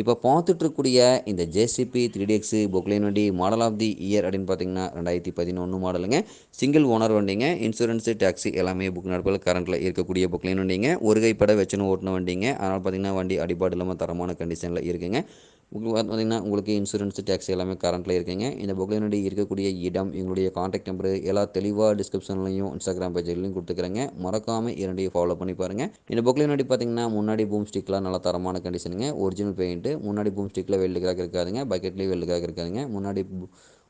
இப்போ பார்த்துட்ருக்கூடிய இந்த ஜேசிபி த்ரீ டிஎக்ஸு பொக்லைன் வண்டி மாடல் ஆஃப் தி இயர் அப்படின்னு பார்த்தீங்கன்னா ரெண்டாயிரத்தி பதினொன்று மாடலுங்க சிங்கிள் ஓனர் வண்டிங்க இன்சூரன்ஸு டேக்ஸி எல்லாமே புக் நடப்பில் கரண்ட்டில் இருக்கக்கூடிய பொக்லைன் வண்டிங்க. ஒரு கைப்பட வச்சுன்னு ஓட்டின வண்டிங்க. அதனால் பார்த்தீங்கன்னா வண்டி அடிபாடு இல்லாமல் தரமான கண்டிஷனில் இருக்குங்க. உங்களுக்கு பார்த்தீங்கன்னா உங்களுக்கு இன்சூரன்ஸ் டேக்ஸ் எல்லாமே கரண்ட்டில் இருக்குங்க. இந்த பொக்லைன் இருக்கக்கூடிய இடம் எங்களுடைய காண்டாக்ட் நம்பர் எல்லா தெளிவாக டிஸ்கிரிப்ஷன்லையும் இன்ஸ்டாகிராம் பேஜ்லையும் கொடுத்துக்கிறேங்க. மறக்காமல் இரண்டையும் ஃபாலோ பண்ணி பாருங்கள் இந்த பொக்லைன் வண்டி பார்த்தீங்கன்னா முன்னாடி பூம் ஸ்டிக்லாம் நல்லா தரமான கண்டிஷனுங்க ஒரிஜினல் பெயிண்ட்டு முன்னாடி பூம் ஸ்டிக்கில் வெள்ளு கிராக் இருக்காதுங்க. பக்கெட்லேயும் வெள்ளு கிராக் இருக்காதுங்க. முன்னாடி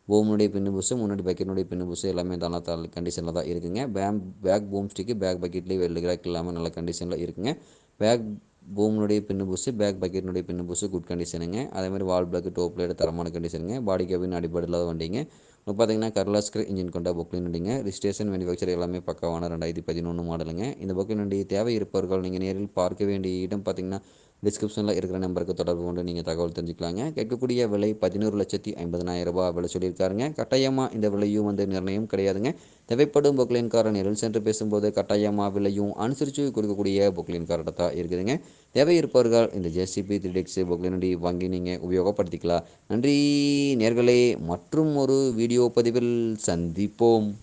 பூமுடைய பின்னு புஸ்ஸு முன்னாடி பக்கெட்னுடைய பின்னு புஸ்ஸு எல்லாமே நல்லா த கண்டிஷனில் தான் இருக்குங்க. பேம் பேக் பூம் ஸ்டிக்கு பேக் பக்கெட்லேயும் வெள்ளு கிராக் இல்லாமல் நல்ல கண்டிஷனில் இருக்குங்க. பேக் பூமினுடைய பின்னு பூஸு பேக் பக்கெட்னுடைய பின்னு பூஸு குட் கண்டிஷனுங்க அதேமாதிரி வால் பிளாக் டோப் லைட் தரமான கண்டிஷனுங்க பாடி கேபின் அடிப்படை இல்லாத வண்டிங்க. இப்போ பார்த்தீங்கன்னா கர்லாஸ்கர் இன்ஜின் கொண்ட பொக்லின் வண்டிங்க. ரிஜிஸ்ட்ரேஷன் மேனுஃபேக்சர் எல்லாமே பக்கவான ரெண்டாயிரத்தி பதினொன்று மாடலுங்க இந்த பொக்லின் வண்டி தேவை இருப்பவர்கள் நீங்கள் நேரில் பார்க்க வேண்டிய இடம் பார்த்தீங்கன்னா டிஸ்கிரிப்ஷனில் இருக்கிற நம்பருக்கு தொடர்பு கொண்டு நீங்கள் தகவல் தெரிஞ்சுக்கலாங்க. கேட்கக்கூடிய விலை பதினோரு லட்சத்தி ஐம்பதனாயிரம் ரூபாய் விலை சொல்லியிருக்காருங்க. கட்டாயமாக இந்த விலையும் வந்து நிர்ணயம் கிடையாதுங்க. தேவைப்படும் பொக்லின்காரன் நேரில் சென்று பேசும்போது கட்டாயமாக விலையும் அனுசரித்து கொடுக்கக்கூடிய பொக்லின்கார்ட்ட தான் இருக்குதுங்க. தேவை இருப்பவர்கள் இந்த ஜேசிபி த்ரீ டெக்ஸ் பொக்லினடி வாங்கி நீங்கள் உபயோகப்படுத்திக்கலாம். நன்றி நேர்களே. மற்றும் ஒரு வீடியோ பதிவில் சந்திப்போம்.